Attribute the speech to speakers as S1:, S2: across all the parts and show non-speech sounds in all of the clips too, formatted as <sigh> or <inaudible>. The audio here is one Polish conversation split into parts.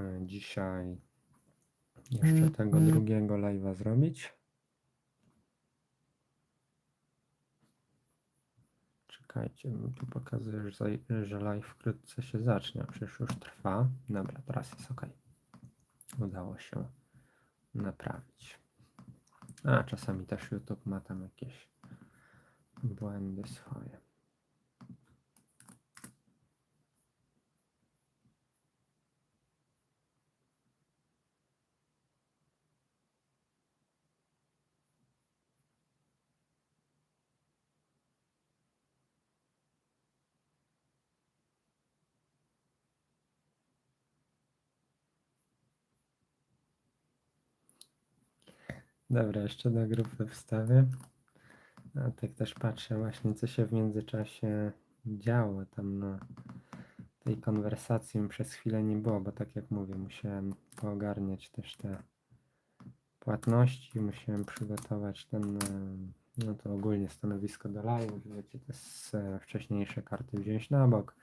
S1: e, dzisiaj jeszcze
S2: Mm,
S1: tego
S2: mm.
S1: drugiego live'a zrobić. Czekajcie, tu pokazuje, że, live wkrótce się zacznie, przecież już trwa. Dobra, teraz jest ok. Udało się naprawić. A czasami też YouTube ma tam jakieś błędy swoje. Dobra, jeszcze do grupy wstawię. A tak też patrzę właśnie, co się w międzyczasie działo tam na tej konwersacji mi przez chwilę nie było, bo tak jak mówię, musiałem poogarniać też te płatności, musiałem przygotować ten, e, no to ogólnie stanowisko do live, wiecie, te e, wcześniejsze karty wziąć na bok,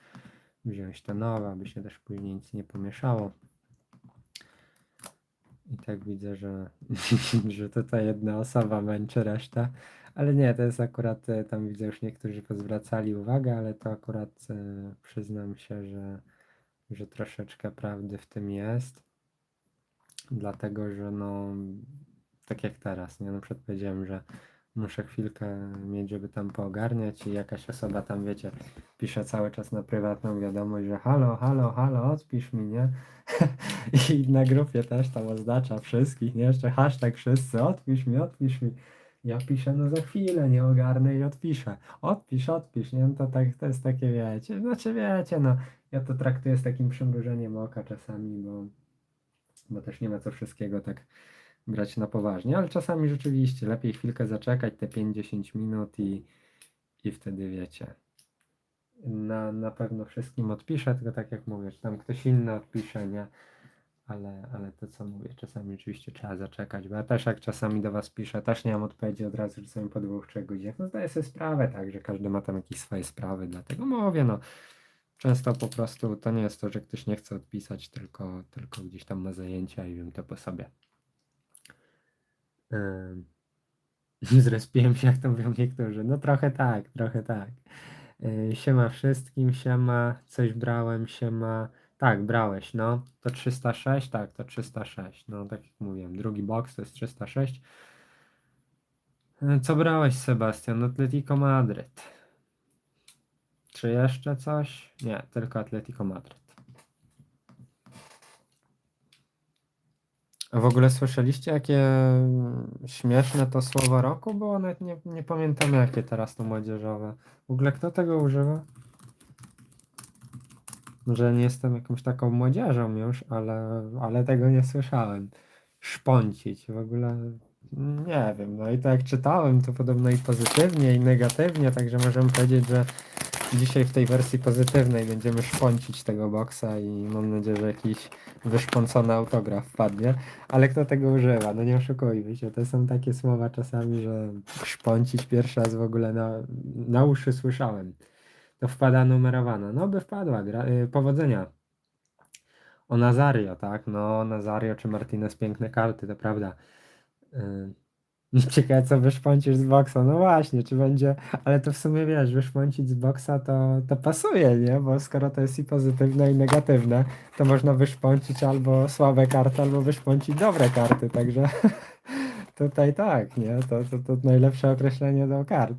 S1: wziąć te nowe, aby się też później nic nie pomieszało. I tak widzę, że, <laughs> że tutaj jedna osoba męczy resztę. Ale nie, to jest akurat, e, tam widzę już niektórzy pozwracali uwagę, ale to akurat e, przyznam się, że, że troszeczkę prawdy w tym jest. Dlatego, że no, tak jak teraz, nie? Na przykład że muszę chwilkę mieć, żeby tam poogarniać i jakaś osoba tam, wiecie, pisze cały czas na prywatną wiadomość, że halo, halo, halo, odpisz mi, nie? <laughs> I na grupie też tam oznacza wszystkich, nie? Jeszcze hashtag wszyscy, odpisz mi, odpisz mi. Ja piszę, no za chwilę, nie ogarnę i odpiszę. Odpisz, odpisz, nie? No to tak, to jest takie, wiecie, znaczy wiecie, no, ja to traktuję z takim przymrużeniem oka czasami, bo, bo też nie ma co wszystkiego tak brać na poważnie, ale czasami rzeczywiście lepiej chwilkę zaczekać, te 5-10 minut i, i wtedy wiecie. Na, na pewno wszystkim odpiszę, tylko tak jak mówię, czy tam ktoś inny odpisze, nie? Ale, ale to co mówię, czasami oczywiście trzeba zaczekać, bo ja też jak czasami do Was piszę, też nie mam odpowiedzi od razu, czasami po dwóch, trzech godzinach. No zdaję sobie sprawę, tak, że każdy ma tam jakieś swoje sprawy, dlatego mówię, no często po prostu to nie jest to, że ktoś nie chce odpisać, tylko, tylko gdzieś tam ma zajęcia i wiem to po sobie. <laughs> Zrespiłem się, jak to mówią niektórzy. No trochę tak, trochę tak. Yy, Siema wszystkim, siema, coś brałem, siema. Tak, brałeś, no. To 306, tak, to 306. No, tak jak mówiłem, drugi box to jest 306. Yy, Co brałeś, Sebastian? Atletico Madryt. Czy jeszcze coś? Nie, tylko Atletico Madryt. A w ogóle słyszeliście, jakie śmieszne to słowo roku było? Nawet nie, nie pamiętam, jakie teraz to młodzieżowe. W ogóle kto tego używa? Że nie jestem jakąś taką młodzieżą już, ale, ale tego nie słyszałem. Szponcić w ogóle nie wiem. No i to jak czytałem, to podobno i pozytywnie, i negatywnie, także możemy powiedzieć, że dzisiaj w tej wersji pozytywnej będziemy szponcić tego boksa i mam nadzieję, że jakiś wyszponcony autograf wpadnie. Ale kto tego używa? No nie oszukujmy się, to są takie słowa czasami, że szponcić pierwszy raz w ogóle na, na uszy słyszałem. To wpada numerowana. No by wpadła. Gra, y, powodzenia. O Nazario, tak? No Nazario czy Martinez piękne karty, to prawda. Y, <laughs> Ciekawe co wyszpącisz z boksa. No właśnie, czy będzie, ale to w sumie wiesz, wyszpącić z boksa to, to pasuje, nie? Bo skoro to jest i pozytywne i negatywne, to można wyszpącić albo słabe karty, albo wyszpącić dobre karty, także <laughs> tutaj tak, nie? To, to, to najlepsze określenie do kart.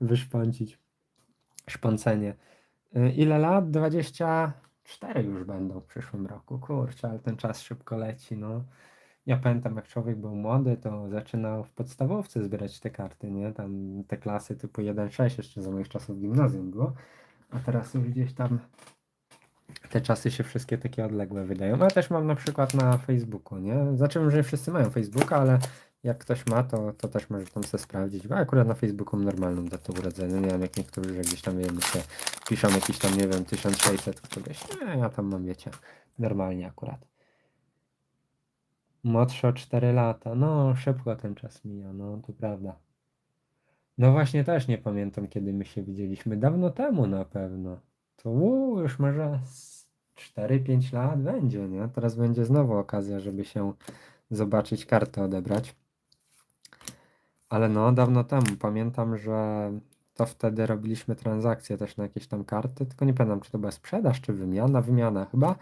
S1: Wyszpącić. Szpącenie. Y, Ile lat? 24 już będą w przyszłym roku. Kurczę, ale ten czas szybko leci, no. Ja pamiętam, jak człowiek był młody, to zaczynał w podstawówce zbierać te karty, nie? Tam te klasy typu 1-6 jeszcze za moich czasów gimnazjum było, a teraz już gdzieś tam te czasy się wszystkie takie odległe wydają. Ja też mam na przykład na Facebooku, nie? Znaczy, że nie wszyscy mają Facebooka, ale jak ktoś ma, to, to też może tam sobie sprawdzić. Bo akurat na Facebooku mam normalną datę urodzenia, nie wiem jak niektórzy, że gdzieś tam, wiemy, się piszą jakieś tam, nie wiem, 1600 któreś. Nie, ja tam mam, wiecie, normalnie akurat. Młodszy o 4 lata. No, szybko ten czas mija, no to prawda. No właśnie też nie pamiętam, kiedy my się widzieliśmy. Dawno temu na pewno. To uu, już może z 4-5 lat będzie, nie? Teraz będzie znowu okazja, żeby się zobaczyć kartę odebrać. Ale no, dawno temu pamiętam, że to wtedy robiliśmy transakcje też na jakieś tam karty, tylko nie pamiętam, czy to była sprzedaż, czy wymiana, wymiana chyba.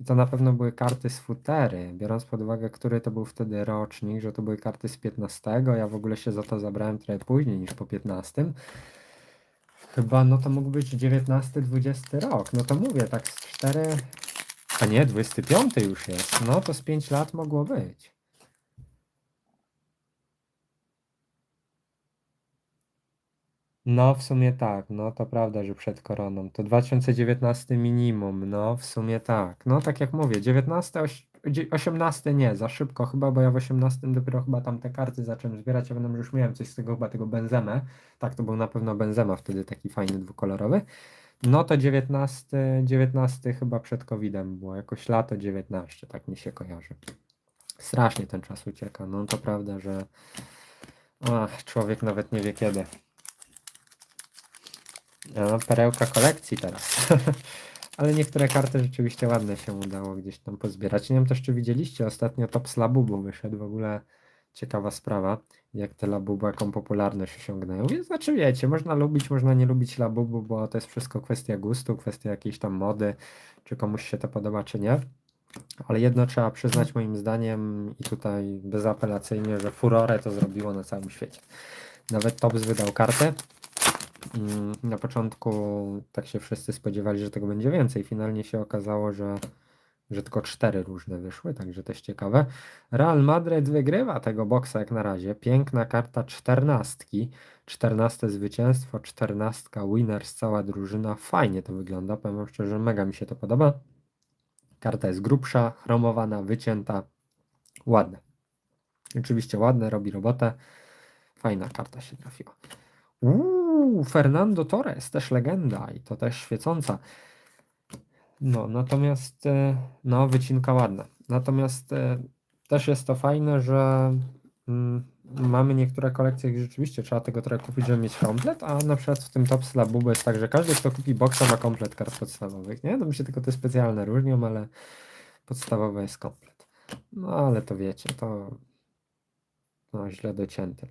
S1: I to na pewno były karty z futery, biorąc pod uwagę, który to był wtedy rocznik, że to były karty z 15. Ja w ogóle się za to zabrałem trochę później niż po 15. Chyba, no to mógł być 19-20 rok. No to mówię, tak z 4. A nie, 25 już jest. No to z 5 lat mogło być. No, w sumie tak, no to prawda, że przed koroną. To 2019 minimum, no w sumie tak. No tak jak mówię, 19, oś- dzie- 18 nie, za szybko chyba, bo ja w 18 dopiero chyba tam te karty zacząłem zbierać, pamiętam, że już miałem coś z tego chyba tego Benzemę. Tak, to był na pewno Benzema wtedy taki fajny dwukolorowy. No to 19, 19 chyba przed COVID-em było, jakoś lato 19, tak mi się kojarzy. Strasznie ten czas ucieka, no to prawda, że ach, człowiek nawet nie wie kiedy. No, perełka kolekcji teraz. <laughs> Ale niektóre karty rzeczywiście ładne się udało gdzieś tam pozbierać. Nie wiem też, czy widzieliście, ostatnio Top z Labubu wyszedł. W ogóle ciekawa sprawa, jak te Labubu, jaką popularność osiągnęły. Więc znaczy wiecie, można lubić, można nie lubić Labubu, bo to jest wszystko kwestia gustu, kwestia jakiejś tam mody, czy komuś się to podoba, czy nie. Ale jedno trzeba przyznać moim zdaniem i tutaj bezapelacyjnie, że furorę to zrobiło na całym świecie. Nawet Tops wydał kartę, Na początku tak się wszyscy spodziewali, że tego będzie więcej. Finalnie się okazało, że, że tylko cztery różne wyszły, także też ciekawe. Real Madrid wygrywa tego boksa jak na razie. Piękna karta czternastki. Czternaste zwycięstwo, czternastka winners, cała drużyna. Fajnie to wygląda, powiem szczerze, mega mi się to podoba. Karta jest grubsza, chromowana, wycięta. Ładne. Oczywiście ładne, robi robotę. Fajna karta się trafiła. Uuu, Fernando Torres, też legenda i to też świecąca. No, natomiast, e, no, wycinka ładna. Natomiast e, też jest to fajne, że mm, mamy niektóre kolekcje, gdzie rzeczywiście trzeba tego trochę kupić, żeby mieć komplet, a na przykład w tym Top Slabubu jest tak, że każdy, kto kupi boxa ma komplet kart podstawowych, nie? To mi się tylko te specjalne różnią, ale podstawowe jest komplet. No, ale to wiecie, to no, źle docięte.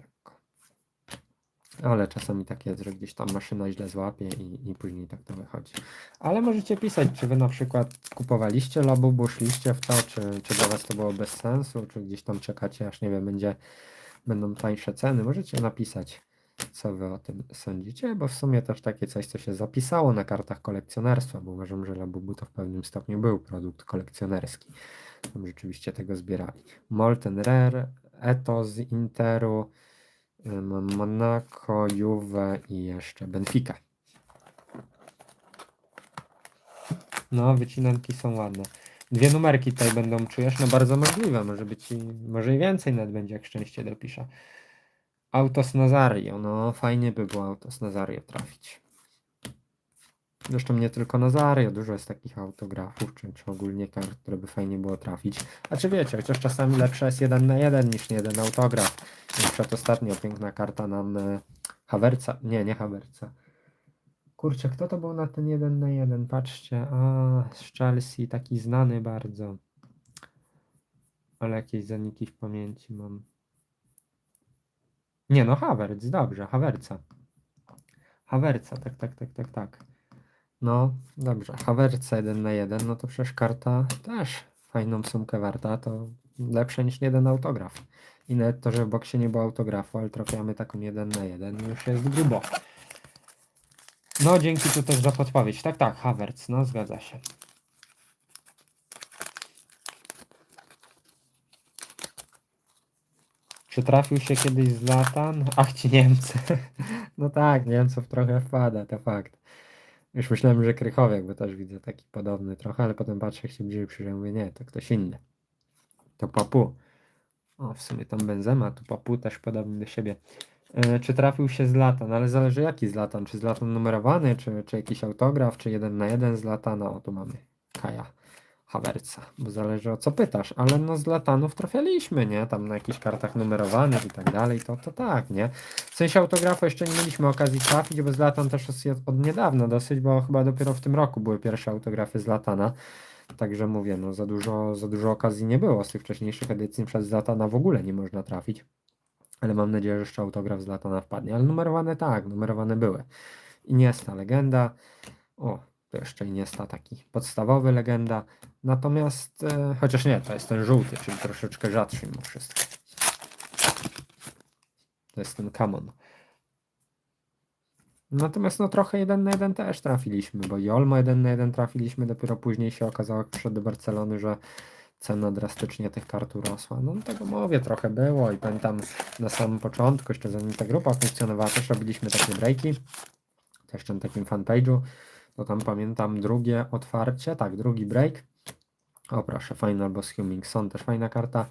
S1: Ale czasami tak jest, że gdzieś tam maszyna źle złapie i, i później tak to wychodzi. Ale możecie pisać, czy wy na przykład kupowaliście Labubu, szliście w to, czy, czy dla was to było bez sensu, czy gdzieś tam czekacie, aż nie wiem, będzie, będą tańsze ceny. Możecie napisać, co wy o tym sądzicie, bo w sumie też takie coś, co się zapisało na kartach kolekcjonerstwa, bo uważam, że Labubu to w pewnym stopniu był produkt kolekcjonerski. Tam rzeczywiście tego zbierali. Molten Rare, Eto z Interu, Mam Monaco, Juve i jeszcze Benfica. No, wycinanki są ładne. Dwie numerki tutaj będą, czujesz? No bardzo możliwe, może być i, może i więcej nawet będzie, jak szczęście dopisze. Autos Nazario, no fajnie by było Autos Nazario trafić. Zresztą nie tylko Nazario, dużo jest takich autografów, czy, czy ogólnie kart, które by fajnie było trafić. A czy wiecie, chociaż czasami lepsze jest jeden na jeden niż jeden autograf. Na przykład ostatnio piękna karta nam e, Hawerca, nie, nie Hawerca. Kurczę, kto to był na ten jeden na jeden? Patrzcie, a z Chelsea, taki znany bardzo. Ale jakieś zaniki w pamięci mam. Nie no, Havertz, dobrze, Hawerca. Hawerca, tak, tak, tak, tak, tak. No, dobrze. Hawerca 1 na 1, no to przecież karta też fajną sumkę warta, to lepsze niż jeden autograf. I nawet to, że w boksie nie było autografu, ale trafiamy taką 1 na 1, już jest grubo. No, dzięki tu też za podpowiedź. Tak, tak, Havertz, no zgadza się. Czy trafił się kiedyś Zlatan? Ach, ci Niemcy. <laughs> No tak, Niemców trochę wpada, to fakt. Już myślałem, że Krychowiak, bo też widzę taki podobny trochę, ale potem patrzę, jak się bliżej przyjrzę, mówię, nie, to ktoś inny. To Papu. O, w sumie tam Benzema, to Papu też podobny do siebie. E, czy trafił się z Latan? Ale zależy jaki z Latan. Czy z Latan numerowany, czy, czy jakiś autograf, czy jeden na jeden z Latana. O, tu mamy Kaja. Hawerca, bo zależy o co pytasz, ale no z latanów trafialiśmy, nie? Tam na jakichś kartach numerowanych i tak dalej, to, to tak, nie? W sensie autografu jeszcze nie mieliśmy okazji trafić, bo z latan też jest od niedawna dosyć, bo chyba dopiero w tym roku były pierwsze autografy z latana. Także mówię, no za dużo, za dużo okazji nie było z tych wcześniejszych edycji, przez latana w ogóle nie można trafić. Ale mam nadzieję, że jeszcze autograf z latana wpadnie. Ale numerowane tak, numerowane były. Iniesta legenda. O, to jeszcze Iniesta taki podstawowy legenda. Natomiast, e, chociaż nie, to jest ten żółty, czyli troszeczkę rzadszy mimo wszystko. To jest ten Camon. Natomiast no trochę jeden na jeden też trafiliśmy, bo i Olmo jeden na jeden trafiliśmy, dopiero później się okazało, jak Barcelony, że cena drastycznie tych kart urosła. No tego mówię, trochę było i pamiętam na samym początku, jeszcze zanim ta grupa funkcjonowała, też robiliśmy takie breaki, też na takim fanpage'u, to tam pamiętam drugie otwarcie, tak, drugi break, o proszę, Final Boss Hummingson, też fajna karta,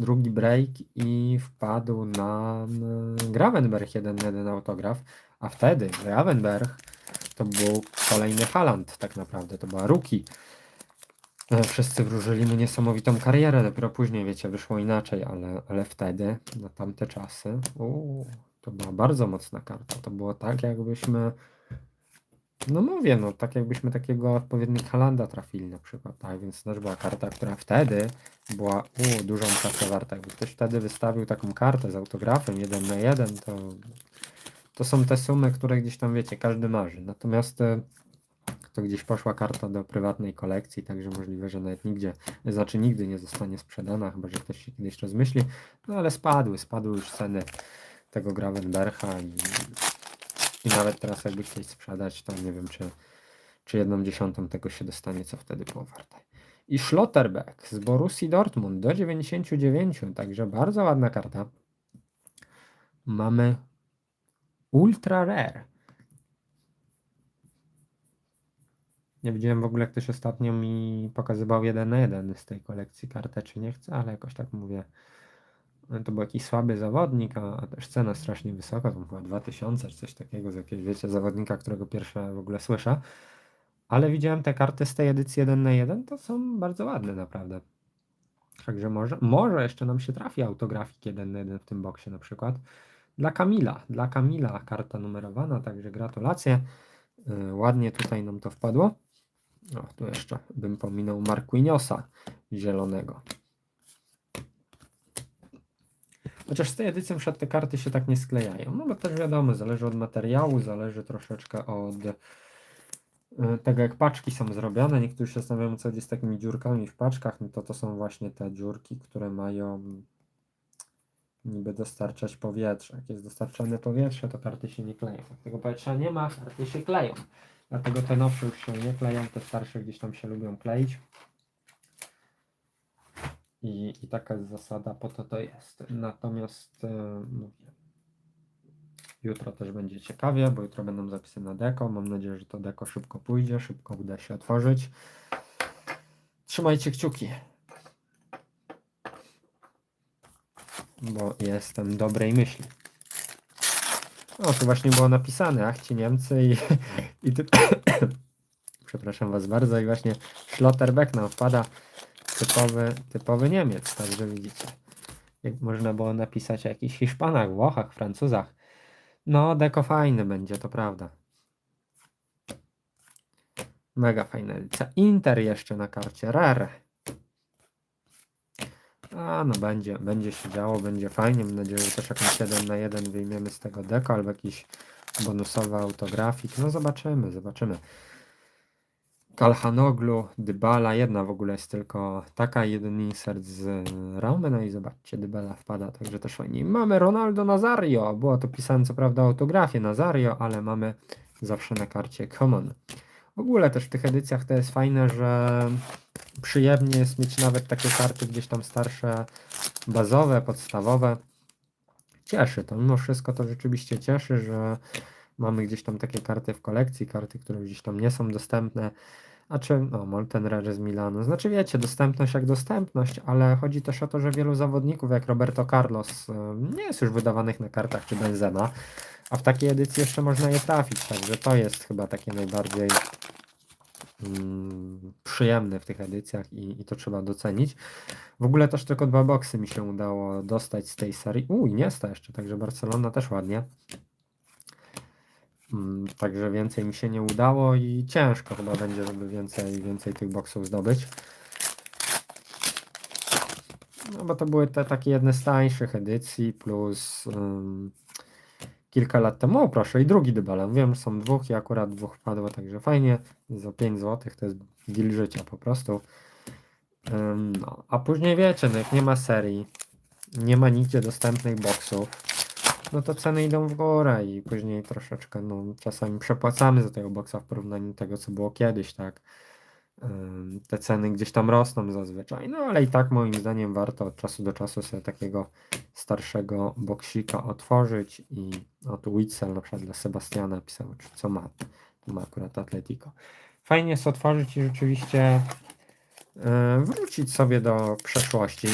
S1: drugi break i wpadł nam e, Gravenberg 1-1 autograf, a wtedy Gravenberg to był kolejny Haland tak naprawdę, to była Rookie. E, Wszyscy wróżyli mu niesamowitą karierę, dopiero później, wiecie, wyszło inaczej, ale, ale wtedy, na tamte czasy, uu, to była bardzo mocna karta. To było tak, jakbyśmy, no mówię, no tak jakbyśmy takiego odpowiednika Halanda trafili na przykład, tak, więc też była karta, która wtedy była uu, dużą kasę warta. Jakby ktoś wtedy wystawił taką kartę z autografem jeden na jeden, to, to są te sumy, które gdzieś tam, wiecie, każdy marzy. Natomiast e, to gdzieś poszła karta do prywatnej kolekcji, także możliwe, że nawet nigdzie, znaczy nigdy nie zostanie sprzedana, chyba że ktoś się kiedyś rozmyśli. No ale spadły, spadły już ceny tego Gravenbercha i, i nawet teraz jakby chcieć sprzedać, to nie wiem, czy, czy jedną dziesiątą tego się dostanie, co wtedy było warte. I Schlotterbeck z Borussii Dortmund do 99, także bardzo ładna karta. Mamy Ultra Rare. Nie widziałem w ogóle, ktoś ostatnio mi pokazywał jeden na jeden z tej kolekcji karteczki. Nie chcę, ale jakoś tak mówię. To był jakiś słaby zawodnik, a, też cena strasznie wysoka, tam chyba 2000 czy coś takiego z jakiegoś, wiecie, zawodnika, którego pierwsze w ogóle słyszę. Ale widziałem te karty z tej edycji 1 na 1, to są bardzo ładne naprawdę. Także może, może jeszcze nam się trafi autografik 1 na 1 w tym boksie na przykład. Dla Kamila, dla Kamila karta numerowana, także gratulacje. Yy, ładnie tutaj nam to wpadło. O, tu jeszcze bym pominął Marquinhosa zielonego. Chociaż z tej edycji przed te karty się tak nie sklejają. No bo też wiadomo, zależy od materiału, zależy troszeczkę od y, tego, jak paczki są zrobione. Niektórzy się zastanawiają, co jest z takimi dziurkami w paczkach. No to to są właśnie te dziurki, które mają niby dostarczać powietrze. Jak jest dostarczane powietrze, to karty się nie kleją. Jak tego powietrza nie ma, karty się kleją. Dlatego te nowsze już się nie kleją, te starsze gdzieś tam się lubią kleić. I, I taka jest zasada, po to to jest. Natomiast e, mówię, jutro też będzie ciekawie, bo jutro będą zapisy na deko. Mam nadzieję, że to deko szybko pójdzie, szybko uda się otworzyć. Trzymajcie kciuki. Bo jestem dobrej myśli. O, tu właśnie było napisane, ach ci Niemcy i, i ty... <coughs> Przepraszam was bardzo i właśnie Schlotterbeck nam wpada typowy, typowy Niemiec, także widzicie. Jak można było napisać o jakichś Hiszpanach, Włochach, Francuzach. No, deko fajny będzie, to prawda. Mega fajna edycja. Inter jeszcze na karcie, rare. A, no będzie, będzie się działo, będzie fajnie. Mam nadzieję, że też jakąś 1 na 1 wyjmiemy z tego deko albo jakiś bonusowy autografik. No zobaczymy, zobaczymy. Kalhanoglu, Dybala, jedna w ogóle jest tylko taka, jeden insert z Raumy, no i zobaczcie, Dybala wpada, także też fajnie. Mamy Ronaldo Nazario, było to pisane co prawda autografię Nazario, ale mamy zawsze na karcie Common. W ogóle też w tych edycjach to jest fajne, że przyjemnie jest mieć nawet takie karty gdzieś tam starsze, bazowe, podstawowe. Cieszy to, mimo wszystko to rzeczywiście cieszy, że mamy gdzieś tam takie karty w kolekcji, karty, które gdzieś tam nie są dostępne. A czy, no, Molten Rare z Milanu. Znaczy wiecie, dostępność jak dostępność, ale chodzi też o to, że wielu zawodników jak Roberto Carlos y, nie jest już wydawanych na kartach czy Benzema, a w takiej edycji jeszcze można je trafić, także to jest chyba takie najbardziej mm, przyjemne w tych edycjach i, i to trzeba docenić. W ogóle też tylko dwa boksy mi się udało dostać z tej serii. Uj, nie sta jeszcze, także Barcelona też ładnie. Mm, Także więcej mi się nie udało i ciężko chyba będzie, żeby więcej, więcej tych boksów zdobyć. No bo to były te takie jedne z tańszych edycji, plus ym, kilka lat temu, o proszę, i drugi dybelem. Wiem, są dwóch i akurat dwóch padło, także fajnie. Za 5 zł to jest deal życia po prostu. Ym, no, a później wiecie, no jak nie ma serii, nie ma nigdzie dostępnych boksów, no to ceny idą w górę i później troszeczkę, no czasami przepłacamy za tego boksa w porównaniu do tego, co było kiedyś, tak. Te ceny gdzieś tam rosną zazwyczaj, no ale i tak moim zdaniem warto od czasu do czasu sobie takiego starszego boksika otworzyć i o tu Witzel na przykład dla Sebastiana pisał, czy co ma, tu ma akurat Atletico. Fajnie jest otworzyć i rzeczywiście yy, wrócić sobie do przeszłości.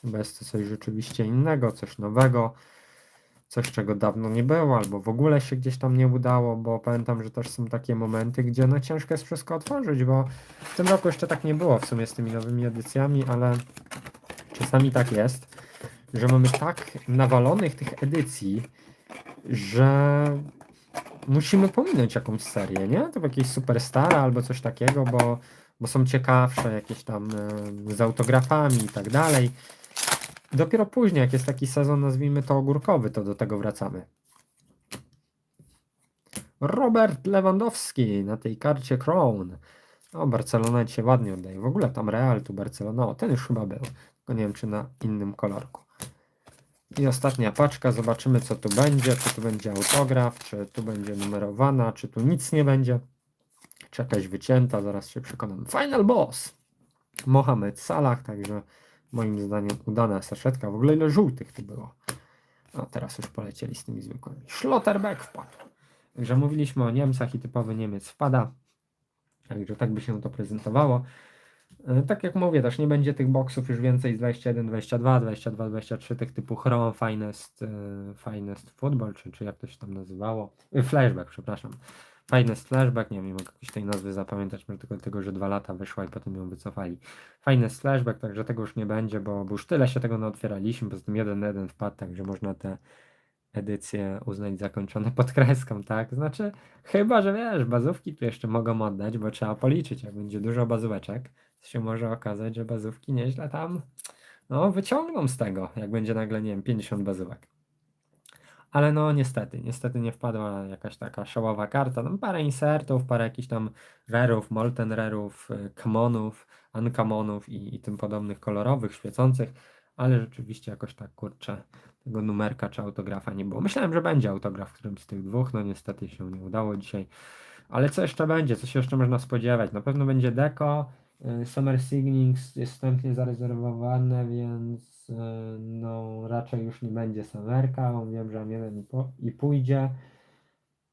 S1: Chyba jest to coś rzeczywiście innego, coś nowego, coś czego dawno nie było, albo w ogóle się gdzieś tam nie udało, bo pamiętam, że też są takie momenty, gdzie no ciężko jest wszystko otworzyć, bo w tym roku jeszcze tak nie było w sumie z tymi nowymi edycjami, ale czasami tak jest, że mamy tak nawalonych tych edycji, że musimy pominąć jakąś serię, nie? To jakieś Superstara albo coś takiego, bo, bo są ciekawsze jakieś tam e, z autografami i tak dalej. Dopiero później, jak jest taki sezon, nazwijmy to ogórkowy, to do tego wracamy. Robert Lewandowski na tej karcie Crown. O, Barcelona dzisiaj ładnie oddaje. W ogóle tam Real, tu Barcelona. O, ten już chyba był. Tylko nie wiem, czy na innym kolorku. I ostatnia paczka. Zobaczymy, co tu będzie. Czy tu będzie autograf, czy tu będzie numerowana, czy tu nic nie będzie. Czy jakaś wycięta. Zaraz się przekonam. Final Boss. Mohamed Salah, także moim zdaniem udana saszetka. W ogóle ile żółtych tu było. No teraz już polecieli z tymi zwykłymi. Schlotterbeck wpadł. Także mówiliśmy o Niemcach i typowy Niemiec wpada. Także tak by się to prezentowało. E, Tak jak mówię, też nie będzie tych boksów już więcej z 21, 22, 22, 23 tych typu Chrome, Finest, e, Finest Football, czy, czy jak to się tam nazywało. E, Flashback, przepraszam. Finest Flashback, nie wiem, jakiejś tej nazwy zapamiętać, może tylko tego, że dwa lata wyszła i potem ją wycofali. Finest Flashback, także tego już nie będzie, bo, bo już tyle się tego naotwieraliśmy, poza tym jeden jeden wpadł, także można te edycje uznać zakończone <laughs> pod kreską, tak? Znaczy, chyba, że wiesz, bazówki tu jeszcze mogą oddać, bo trzeba policzyć, jak będzie dużo bazóweczek, to się może okazać, że bazówki nieźle tam, no, wyciągną z tego, jak będzie nagle, nie wiem, 50 bazówek. Ale no, niestety, niestety nie wpadła jakaś taka szołowa karta, tam parę insertów, parę jakichś tam rarów, molten rarów, y, commonów, uncommonów i, i tym podobnych kolorowych, świecących, ale rzeczywiście jakoś tak, kurczę, tego numerka czy autografa nie było. Myślałem, że będzie autograf w którymś z tych dwóch, no niestety się nie udało dzisiaj. Ale co jeszcze będzie? Co się jeszcze można spodziewać? Na pewno będzie Deco. y, Summer Signings jest wstępnie zarezerwowane, więc no raczej już nie będzie Summerka. bo Wiem, że jeden i, i pójdzie.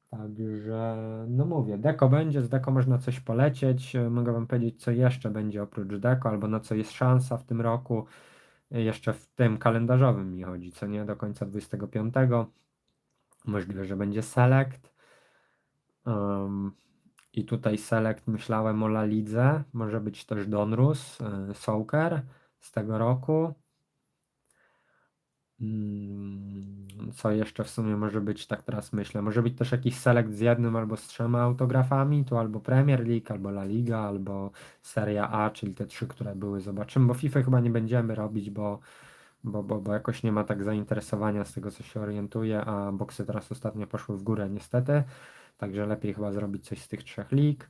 S1: Także, no mówię, Deko będzie, z Deko można coś polecieć. Mogę Wam powiedzieć, co jeszcze będzie oprócz Deko, albo na co jest szansa w tym roku. Jeszcze w tym kalendarzowym mi chodzi, co nie do końca 25. Możliwe, że będzie Select. Um, I tutaj Select myślałem o La Lidze. Może być też Donrus, y, Soaker z tego roku. Mm, Co jeszcze w sumie może być, tak teraz myślę. Może być też jakiś select z jednym albo z trzema autografami, tu albo Premier League, albo La Liga, albo Serie A, czyli te trzy, które były. Zobaczymy, bo FIFA chyba nie będziemy robić, bo, bo, bo, bo jakoś nie ma tak zainteresowania z tego, co się orientuje, a boksy teraz ostatnio poszły w górę niestety. Także lepiej chyba zrobić coś z tych trzech lig.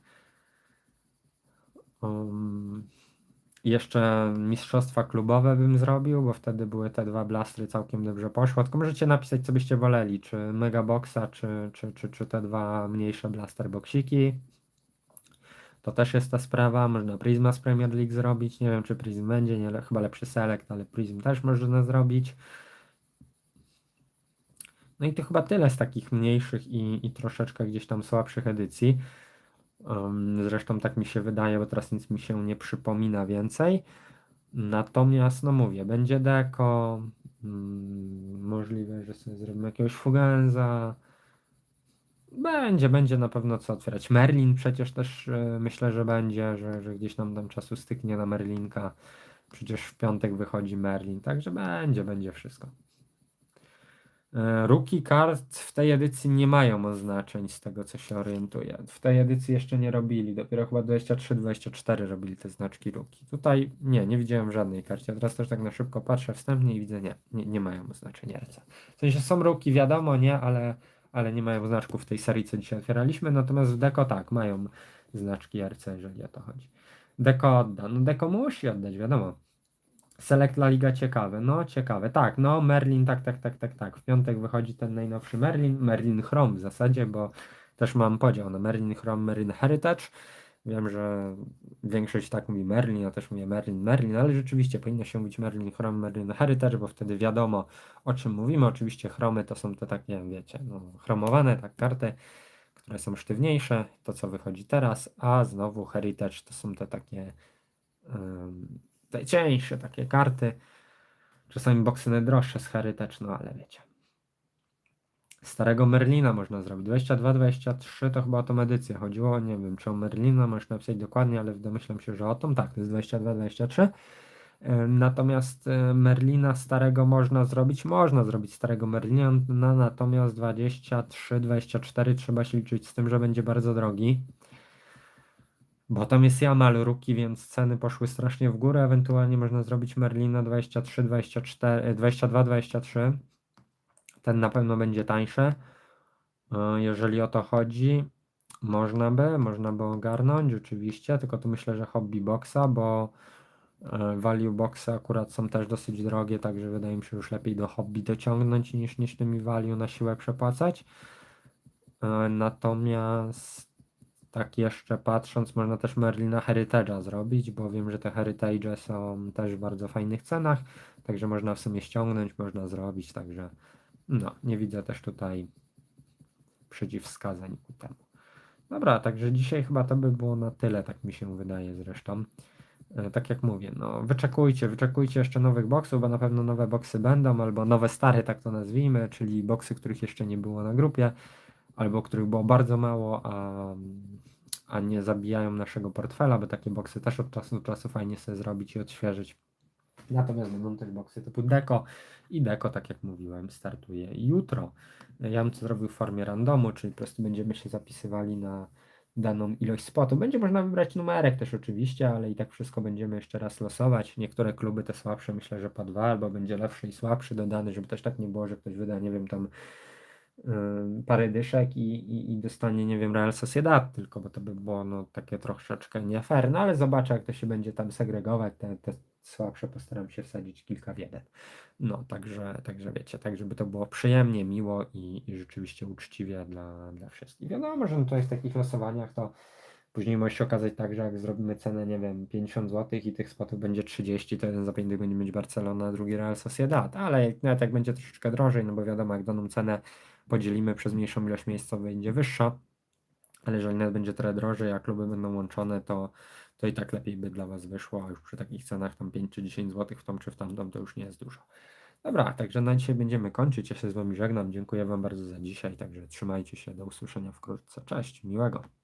S1: Um, jeszcze mistrzostwa klubowe bym zrobił, bo wtedy były te dwa blastry całkiem dobrze poszło. Tylko możecie napisać, co byście woleli, czy Mega Boxa, czy, czy, czy, czy te dwa mniejsze blaster boksiki. To też jest ta sprawa. Można Prisma z Premier League zrobić. Nie wiem, czy Prism będzie, nie, chyba lepszy Select, ale Prism też można zrobić. No i to chyba tyle z takich mniejszych i, i troszeczkę gdzieś tam słabszych edycji. Zresztą tak mi się wydaje, bo teraz nic mi się nie przypomina więcej. Natomiast, no mówię, będzie deko. Mm, możliwe, że sobie zrobimy jakiegoś fugenza. Będzie, będzie na pewno co otwierać. Merlin przecież też e, myślę, że będzie, że, że gdzieś nam tam czasu styknie na Merlinka. Przecież w piątek wychodzi Merlin, także będzie, będzie wszystko. E, Rookie kart w tej edycji nie mają oznaczeń z tego co się orientuję. W tej edycji jeszcze nie robili, dopiero chyba 23-24 robili te znaczki rookie. Tutaj nie, nie widziałem żadnej karcie. Teraz też tak na szybko patrzę wstępnie i widzę nie, nie, nie mają oznaczenia RC. W sensie są rookie wiadomo, nie, ale, ale nie mają znaczków w tej serii co dzisiaj otwieraliśmy, natomiast w deko tak, mają znaczki RC, jeżeli o to chodzi. Deko odda, no deko musi oddać, wiadomo. Select La Liga ciekawe, no ciekawe, tak, no Merlin, tak, tak, tak, tak, tak, w piątek wychodzi ten najnowszy Merlin, Merlin Chrome w zasadzie, bo też mam podział na Merlin Chrome, Merlin Heritage, wiem, że większość tak mówi Merlin, ja też mówię Merlin, Merlin, ale rzeczywiście powinno się mówić Merlin Chrome, Merlin Heritage, bo wtedy wiadomo o czym mówimy, oczywiście chromy to są te takie, wiecie, no chromowane, tak, karty, które są sztywniejsze, to co wychodzi teraz, a znowu Heritage to są te takie te cieńsze takie karty. Czasami boksy najdroższe z Heritage, no ale wiecie. Starego Merlina można zrobić. 22-23 to chyba o tą edycję chodziło. Nie wiem, czy o Merlina możesz napisać dokładnie, ale domyślam się, że o tą. Tak, to jest 22-23. E, Natomiast e, Merlina starego można zrobić, można zrobić starego Merlina, natomiast 23-24 trzeba się liczyć z tym, że będzie bardzo drogi. Bo tam jest Jamal Ruki, więc ceny poszły strasznie w górę. Ewentualnie można zrobić Merlina 23, 24, 22, 23. Ten na pewno będzie tańszy. E, Jeżeli o to chodzi, można by, można by ogarnąć, oczywiście, tylko tu myślę, że hobby boxa, bo e, value boxy akurat są też dosyć drogie, także wydaje mi się, już lepiej do hobby dociągnąć niż, niż tymi value na siłę przepłacać. E, Natomiast tak jeszcze patrząc, można też Merlina Heritage'a zrobić, bo wiem, że te Heritage są też w bardzo fajnych cenach, także można w sumie ściągnąć, można zrobić, także no, nie widzę też tutaj przeciwwskazań ku temu. Dobra, także dzisiaj chyba to by było na tyle, tak mi się wydaje zresztą. E, Tak jak mówię, no wyczekujcie, wyczekujcie jeszcze nowych boksów, bo na pewno nowe boksy będą, albo nowe stare, tak to nazwijmy, czyli boksy, których jeszcze nie było na grupie, albo których było bardzo mało, a, a nie zabijają naszego portfela, bo takie boksy też od czasu do czasu fajnie sobie zrobić i odświeżyć. Natomiast będą też boksy typu Deco i Deco, tak jak mówiłem, startuje jutro. Ja bym to zrobił w formie randomu, czyli po prostu będziemy się zapisywali na daną ilość spotu. Będzie można wybrać numerek też oczywiście, ale i tak wszystko będziemy jeszcze raz losować. Niektóre kluby te słabsze myślę, że po dwa, albo będzie lepszy i słabszy dodany, żeby też tak nie było, że ktoś wyda, nie wiem, tam parę dyszek i, i, i dostanie, nie wiem, Real Sociedad tylko, bo to by było no, takie troszeczkę nie fair, no ale zobaczę jak to się będzie tam segregować, te, te słabsze postaram się wsadzić kilka w jeden. No, także, także wiecie, tak żeby to było przyjemnie, miło i, i rzeczywiście uczciwie dla, dla wszystkich. Wiadomo, że no to jest w takich losowaniach to później może się okazać tak, że jak zrobimy cenę, nie wiem, 50 zł i tych spotów będzie 30, to jeden za 5 będzie mieć Barcelona, drugi Real Sociedad, ale nawet jak będzie troszeczkę drożej, no bo wiadomo, jak daną cenę podzielimy przez mniejszą ilość miejsc, to będzie wyższa, ale jeżeli nawet będzie trochę drożej, a kluby będą łączone, to, to i tak lepiej by dla Was wyszło, a już przy takich cenach tam 5 czy 10 zł w tą czy w tamtą to już nie jest dużo. Dobra, także na dzisiaj będziemy kończyć. Ja się z Wami żegnam. Dziękuję Wam bardzo za dzisiaj. Także trzymajcie się. Do usłyszenia wkrótce. Cześć, miłego.